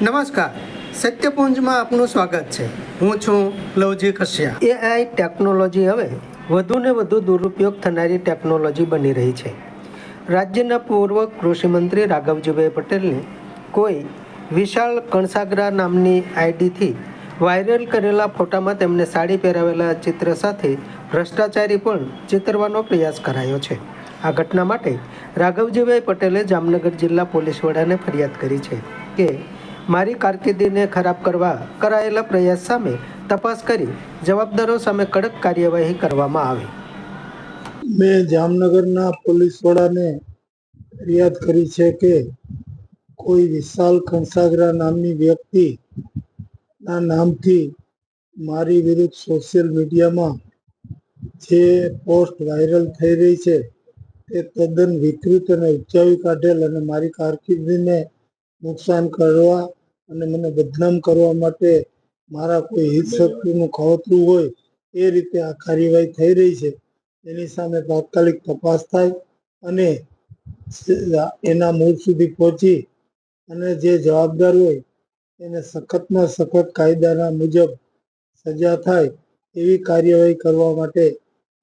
નમસ્કાર. સત્યપુંજમાં આપનું સ્વાગત છે. હું છું લવજી કશ્યા. એઆઈ ટેકનોલોજી હવે વધુને વધુ દુરુપયોગ થનારી ટેકનોલોજી બની રહી છે. રાજ્યના પૂર્વ કૃષિમંત્રી રાઘવજીભાઈ પટેલને કોઈ વિશાળ કણસાગરા નામની આઈડીથી વાયરલ કરેલા ફોટામાં તેમને સાડી પહેરાવેલા ચિત્ર સાથે ભ્રષ્ટાચારી પણ ચિતરવાનો પ્રયાસ કરાયો છે. આ ઘટના માટે રાઘવજીભાઈ પટેલે જામનગર જિલ્લા પોલીસ વડાને ફરિયાદ કરી છે કે મારી કારકિર્દીને ખરાબ કરવા કરાયેલા પ્રયાસ સામે તપાસ કરી જવાબદારો સામે કડક કાર્યવાહી કરવામાં આવે. મેં જામનગરના પોલીસ વડાને ફરિયાદ કરી છે કે કોઈ વિશાલ કંસાગરા નામની વ્યક્તિ ના નામથી મારી વિરુદ્ધ સોશિયલ મીડિયામાં જે પોસ્ટ વાયરલ થઈ રહી છે તે તદ્દન વિકૃત અને ઉપજાવી કાઢેલ અને મારી કારકિર્દીને નુકસાન કરવા અને મને બદનામ કરવા માટે મારા કોઈ હિત શક્તિનું કાવતરું હોય એ રીતે આ કાર્યવાહી થઈ રહી છે. એની સામે તાત્કાલિક તપાસ થાય અને એના મૂળ સુધી પહોંચી અને જે જવાબદાર હોય એને સખતમાં સખત કાયદાના મુજબ સજા થાય એવી કાર્યવાહી કરવા માટે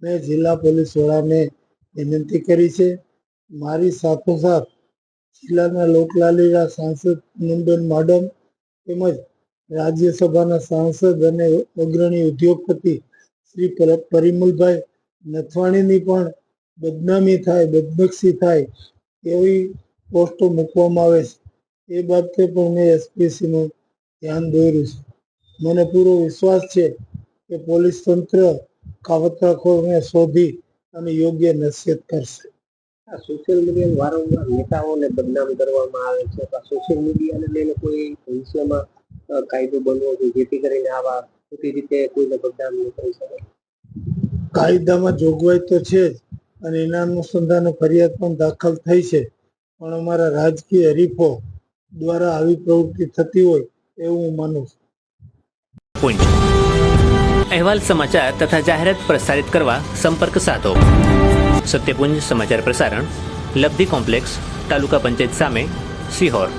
મેં જિલ્લા પોલીસ વડાને વિનંતી કરી છે. મારી સાથોસાથ જિલ્લાના લોકલાલીલા સાંસદ નંદન માડમ તેમજ રાજ્યસભાના સાંસદ અને અગ્રણી ઉદ્યોગપતિ શ્રી પર- પરિમલભાઈ નથવાણીની પણ બદનામી થાય, બદનક્ષી થાય એવી પોસ્ટો મૂકવામાં આવે છે. એ બાબતે પણ મેં એસપીસીનું ધ્યાન દોર્યું છે. મને પૂરો વિશ્વાસ છે કે પોલીસ તંત્ર કાવતરાખોરને શોધી અને યોગ્ય નસીહત કરશે. સોશિયલ મીડિયા વારંવાર નેતાઓને બદનામ કરવામાં આવે છે. સોશિયલ મીડિયાને લઈને કોઈ ભવિષ્યમાં કાયદો બનવો જોઈએ જેથી કરીને આવા ખોટી રીતે કોઈને બદનામ ન કરી શકે કાયદામાં જોગવાઈ તો છે જ અને એના અનુસંધાને ફરિયાદ પણ દાખલ થઈ છે. પણ અમારા રાજકીય હરીફો દ્વારા આવી પ્રવૃત્તિ થતી હોય એવું હું માનું છું. અહેવાલ સમાચાર તથા જાહેરાત પ્રસારિત કરવા સંપર્ક સાધો. સત્યપુંજ સમાચાર પ્રસારણ લબ્ધિ કોમ્પ્લેક્સ તાલુકા પંચાયત સામે સિહોર.